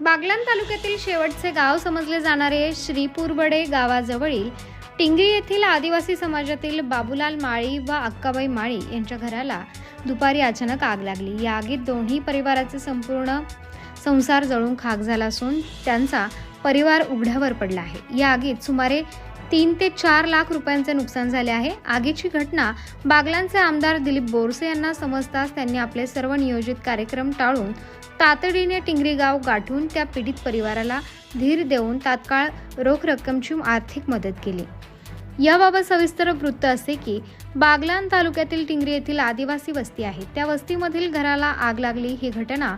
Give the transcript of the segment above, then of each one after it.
बागलाण तालुक्यातील शेवटचे गाव समजले जाणारे श्रीपूरबडे गावाजवळील टिंगरी येथील आदिवासी समाजातील बाबूलाल माळी व अक्काबाई माळी यांच्या घराला दुपारी अचानक आग लागली. या आगीत दोन्ही परिवाराचे संपूर्ण संसार जळून खाक झाला असून त्यांचा परिवार उघड्यावर पडला आहे. या आगीत सुमारे तीन ते चार लाख रुपयांचे नुकसान झाले आहे. आगीची घटना बागलांचे आमदार दिलीप बोरसे यांना समजताच त्यांनी आपले सर्व नियोजित कार्यक्रम टाळून तातडीने टिंगरी गाव गाठून त्या पीडित परिवाराला धीर देऊन तात्काळ रोख रक्कमची आर्थिक मदत केली. याबाबत सविस्तर वृत्त असे की बागलान तालुक्यातील टिंगरी येथील आदिवासी वस्ती आहे. त्या वस्तीमधील घराला आग लागली. ही घटना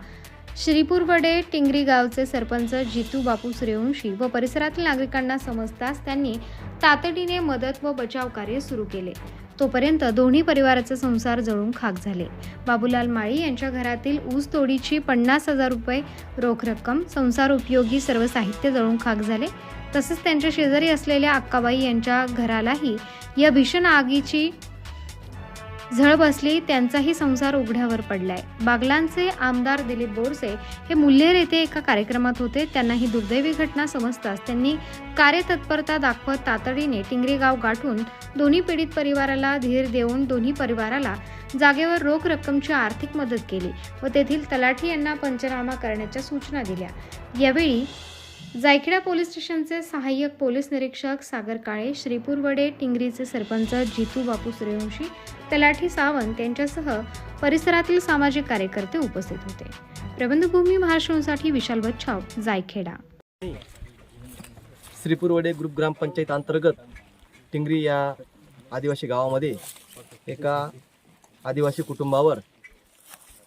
श्रीपूरवडे टिंगरी गावचे सरपंच जितू बापू सूर्यवंशी व परिसरातील नागरिकांना समजताच त्यांनी तातडीने मदत व बचाव कार्य सुरू केले. तोपर्यंत दोन्ही परिवाराचे संसार जळून खाक झाले. बाबूलाल माळी यांच्या घरातील ऊस तोडीची पन्नास हजार रुपये रोख रक्कम संसार उपयोगी सर्व साहित्य जळून खाक झाले. तसेच त्यांच्या शेजारी असलेल्या अक्काबाई यांच्या घरालाही या भीषण आगीची झळ बसली त्यांचाही संसार उघड्यावर पडलाय. बागलांचे आमदार दिलीप बोरसे हे मुल्हेर येथे एका कार्यक्रमात होते. त्यांना ही दुर्दैवी घटना समजताच त्यांनी कार्यतत्परता दाखवत तातडीने टिंगरे गाव गाठून दोन्ही पीडित परिवाराला धीर देऊन दोन्ही परिवाराला जागेवर रोख रक्कमची आर्थिक मदत केली व तेथील तलाठी यांना पंचनामा करण्याच्या सूचना दिल्या. यावेळी जायखेडा पोलीस स्टेशनचे सहाय्यक पोलीस निरीक्षक सागर काळे श्रीपूरवडे टिंगरीचे सरपंच जितू बापू सूर्यवंशी तलाठी सावंत यांच्यासह परिसरातील सामाजिक कार्यकर्ते उपस्थित होते. प्रबंधभूमी महाराष्ट्रासाठी विशाल बच्छाव जायखेडा. श्रीपूरवडे ग्रुप ग्रामपंचायत अंतर्गत टिंगरी या आदिवासी गावामध्ये एका आदिवासी कुटुंबावर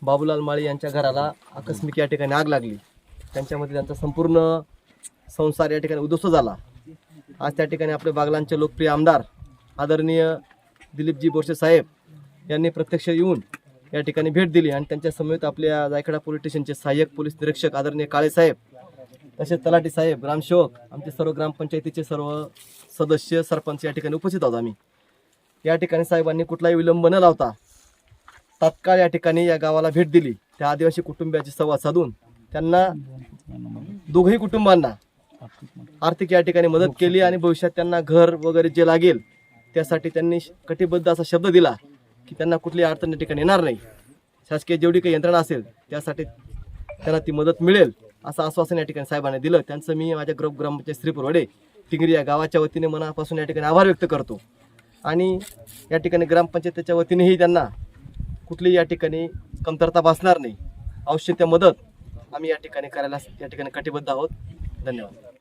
बाबूलाल माळी यांच्या घराला आकस्मिक या ठिकाणी आग लागली. त्यांच्यामध्ये त्यांचा संपूर्ण संसार या ठिकाणी उद्ध्वस्त झाला. आज त्या ठिकाणी आपले बागलांचे लोकप्रिय आमदार आदरणीय दिलीपजी बोरसे साहेब यांनी प्रत्यक्ष येऊन या ठिकाणी भेट दिली आणि त्यांच्या समेत आपल्या जायखेडा पोलीस स्टेशनचे सहाय्यक पोलीस निरीक्षक आदरणीय काळे साहेब तसेच तलाठी साहेब रामशोक आमचे सर्व ग्रामपंचायतीचे सर्व सदस्य सरपंच या ठिकाणी उपस्थित आहोत आम्ही. या ठिकाणी साहेबांनी कुठलाही विलंब न लावता तात्काळ या ठिकाणी या गावाला भेट दिली. त्या आदिवासी कुटुंबियाची संवाद साधून त्यांना दोघही कुटुंबांना आर्थिक या ठिकाणी मदत केली आणि भविष्यात त्यांना घर वगैरे जे लागेल त्यासाठी त्यांनी कटिबद्ध असा शब्द दिला की त्यांना कुठली अडचण या ठिकाणी येणार नाही. शासकीय जेवढी काही यंत्रणा असेल त्यासाठी त्यांना ती मदत मिळेल असं आश्वासन या ठिकाणी साहेबांनी दिलं. त्यांचं मी माझ्या ग्रुप ग्रामपंचायत श्रीपूरवडे टिंगरी या गावाच्या वतीने मनापासून या ठिकाणी आभार व्यक्त करतो. आणि या ठिकाणी ग्रामपंचायतीच्या वतीनेही त्यांना कुठलीही या ठिकाणी कमतरता भासणार नाही. आवश्यक त्या मदत आम्ही या ठिकाणी करायला या ठिकाणी कटिबद्ध आहोत. धन्यवाद.